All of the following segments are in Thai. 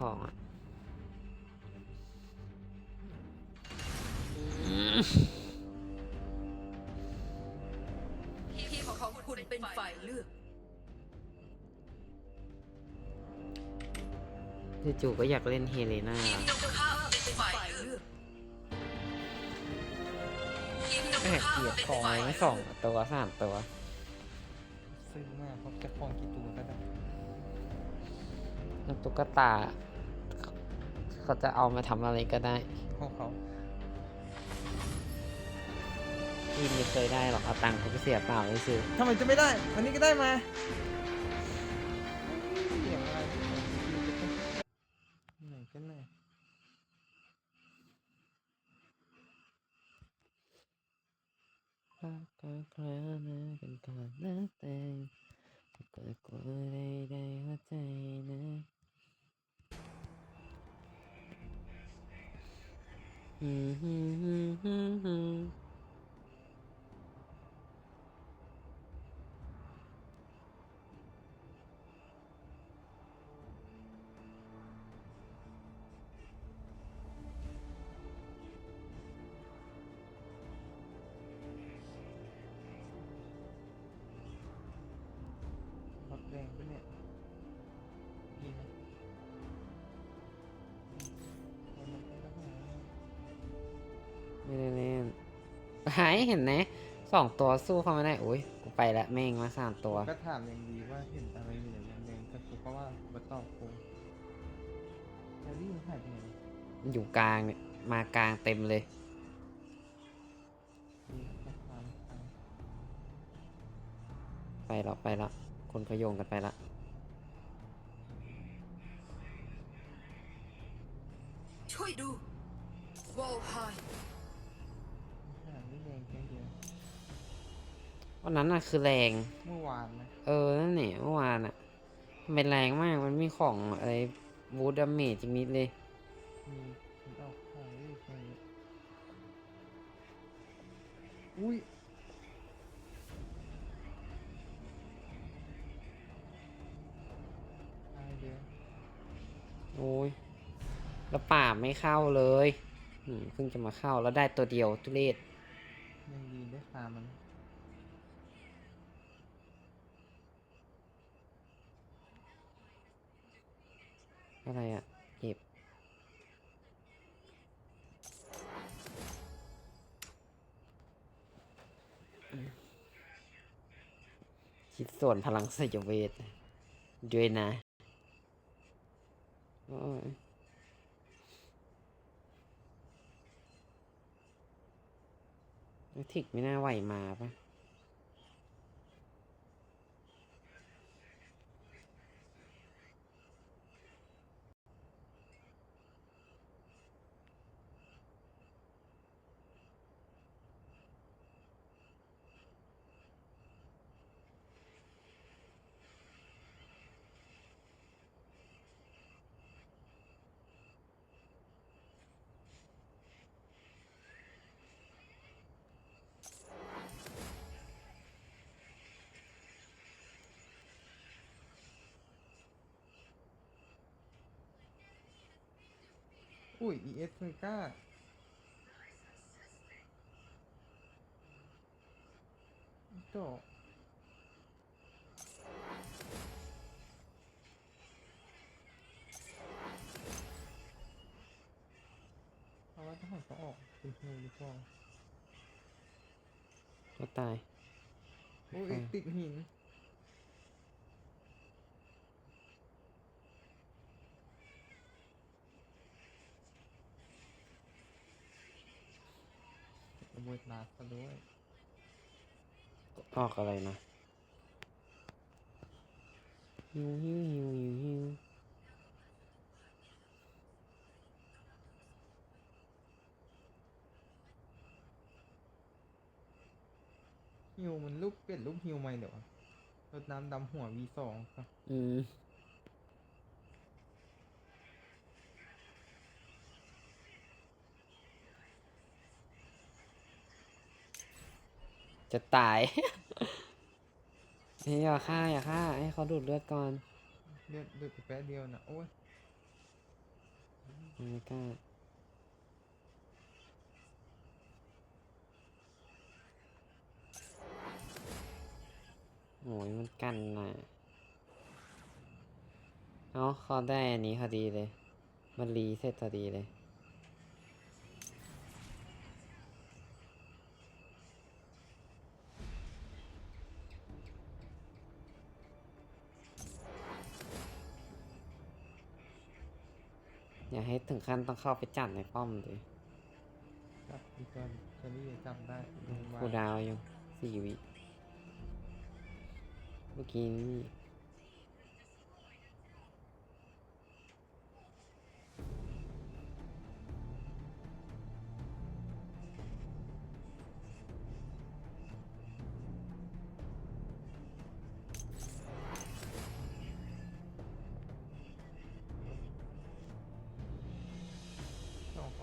ของอะทีมของคุณเป็นฝ่ายเลือกจู่ๆก็อยากเล่นเฮเลนาทีมตรงข้ามเป็นฝ่ายเลือกทีมตรงแอบข้ามเกลียดเป็นของฝ่ายไม่เลืสออกงตัวสามตัว ซึ้งมากเขาจะคลองกี่ตัวก็ได้แล้วตุ๊กตา เขาจะเอามาทำอะไรก็ได้ของเขาที่ไม่เคยได้หรอกเอาตังค์เขาไปเสียเปล่าเลยซื้อทำไมจะไม่ได้ วันนี้ก็ได้มาเสียงอะไรไหนกันไหนรักก็คลานะกันก่อนนะแต่ รถแรงปะเนี่ยายเห็นไหมสองตัวสู้เขาไม่ได้โอ้ยกูไปละแม่งมาสามตัว ก็ถามอย่างดีว่าเห็นอะไรอยู่อย่างแรงๆแต่กูก็ว่าบัตอบกูแฮร์รี่มันหายไปไหนมันอยู่กลางเนี่ยมากลางเต็มเลยนี่ก็ตามทางไปแล้วไปแล้วคนเขาโยงกันไปละช่วยดูวอลไฮหาไม่แรงแค่เดียววันนั้นน่ะคือแรง เมื่อวานนะเออ นั่นแหละเมื่อวานอะมันเป็นแรงมาก มันมีของอะไรบูดดาเมจมิดเลย มีมันออกของด้วยใช่อุ้ยตายเดียวโอ้ย แล้วป่าบไม่เข้าเลย อืมเพิ่งจะมาเข้าแล้วได้ตัวเดียวทุเรศยังดีได้ขามัน อะไรอะ เก็บ คิดส่วนพลังสยเวทด้วยนะ โอ้ยแล้ว ทิกไม่น่าไหวมาปะ อุ้ย ES เมกาโตเอาว่าถ้าหากเขาออกเป็นฮิวดีกว่าก็ตาย โอ้ยอืมติดหิน ระเบิดลาซะด้วยออกอะไรนะฮิวฮิวฮิวฮิวฮิวฮิวมันลูกเปลี่ยนลูกฮิวใหม่เดี๋ยวอะรดน้ำดำหัว V2 ครับอืม จะตายเฮ้ยอย่าฆ่าอย่าฆ่าให้เขาดูดเลือดก่อนเลือดเลือดไปแป๊บเดียวนะโอ้ยไม่กล้าโอ้ยมันกันน่ะเอาเขาได้อันนี้พอดีเลย มันรีเสร็จพอดีเลย ให้ถึงขั้นต้องเข้าไปจัดในป้อมเลยจับอีกตัวตัวนี้จับได้ดูว่าคูลดาวน์อยู่สี่วิ เมื่อกี้นี่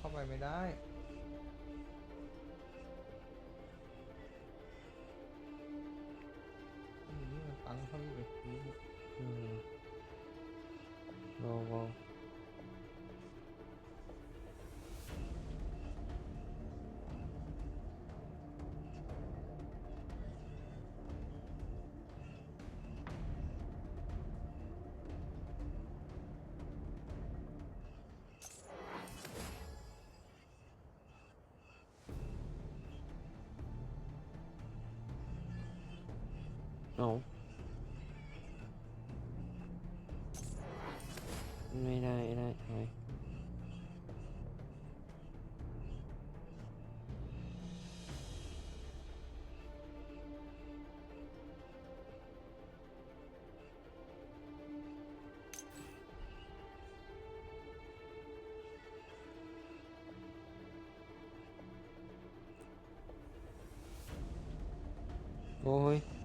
เข้าไปไม่ได้ เอาไม่ไ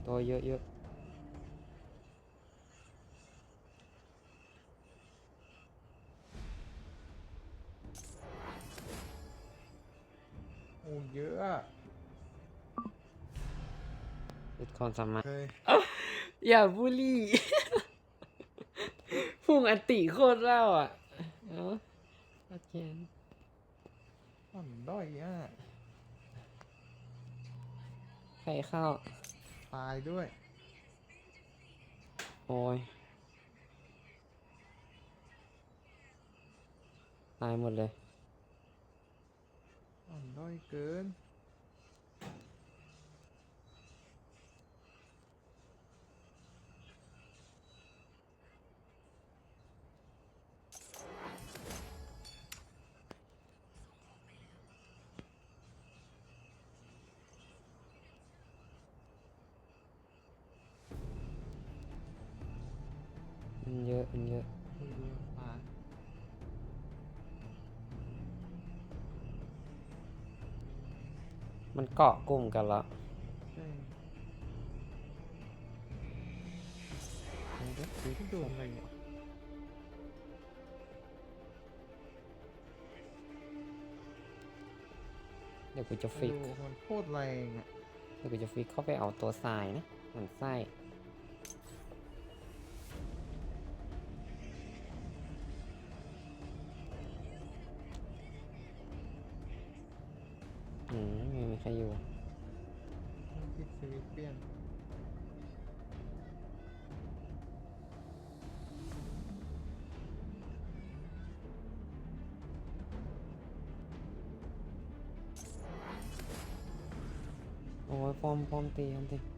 ด้ไม่ได้เอาไว้โอ้ยตัวเยอะเยอะโอ้เยอะอะลดความสามารถเคยอย่าบูลลี่ พุ่งอันติโคตรเล่าอะเอ้าโอเคอ่อนด้อยอะใครเข้าตายด้วย โอ้ย ตายหมดเลย อ่อนด้อยเกิน มันเยอะมันเยอะดูดูตายมันเกาะกลุ่มกันแล้วใช่มันก็ซื้อที่โดนอะไรเนี่ยเดี๋ยวกูจะฟิกดูมันโคตรแรงอะ เดี๋ยวกูจะฟิกเข้าไปเอาตัวทรายนะเหมือนไส้ มไม่มีใครอยู่มันคิดสวิตช์เปลี่ยนโอ้ยปอมปอมตีปอมตี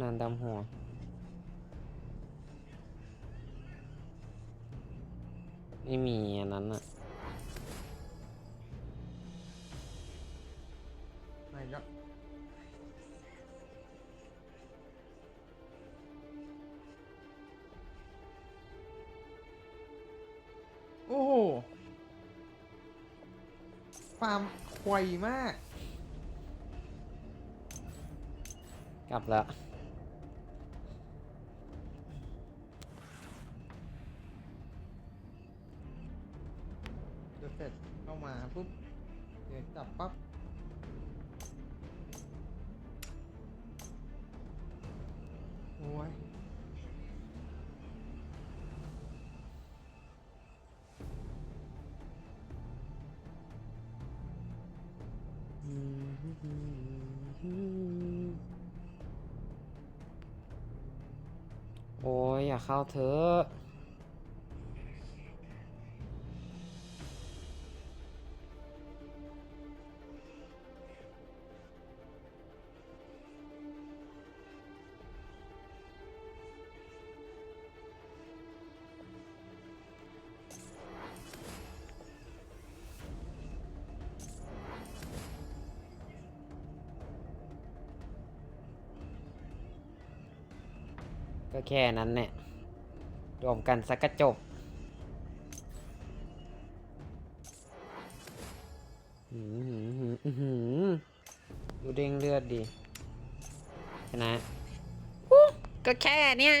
นานดำหัว ไม่มีอันนั้นอะไหนละโอ้โหฟาร์มควายมาก กลับแล้ว จับปั๊บโอ้ยโอ้ยอย่าเข้าเถอะ ก็แค่นั้นเนี่ยรวมกันสักกระจบหืมหืมหืมอื้อหือดูเด้งเลือดดีชนะก็แค่เนี้ย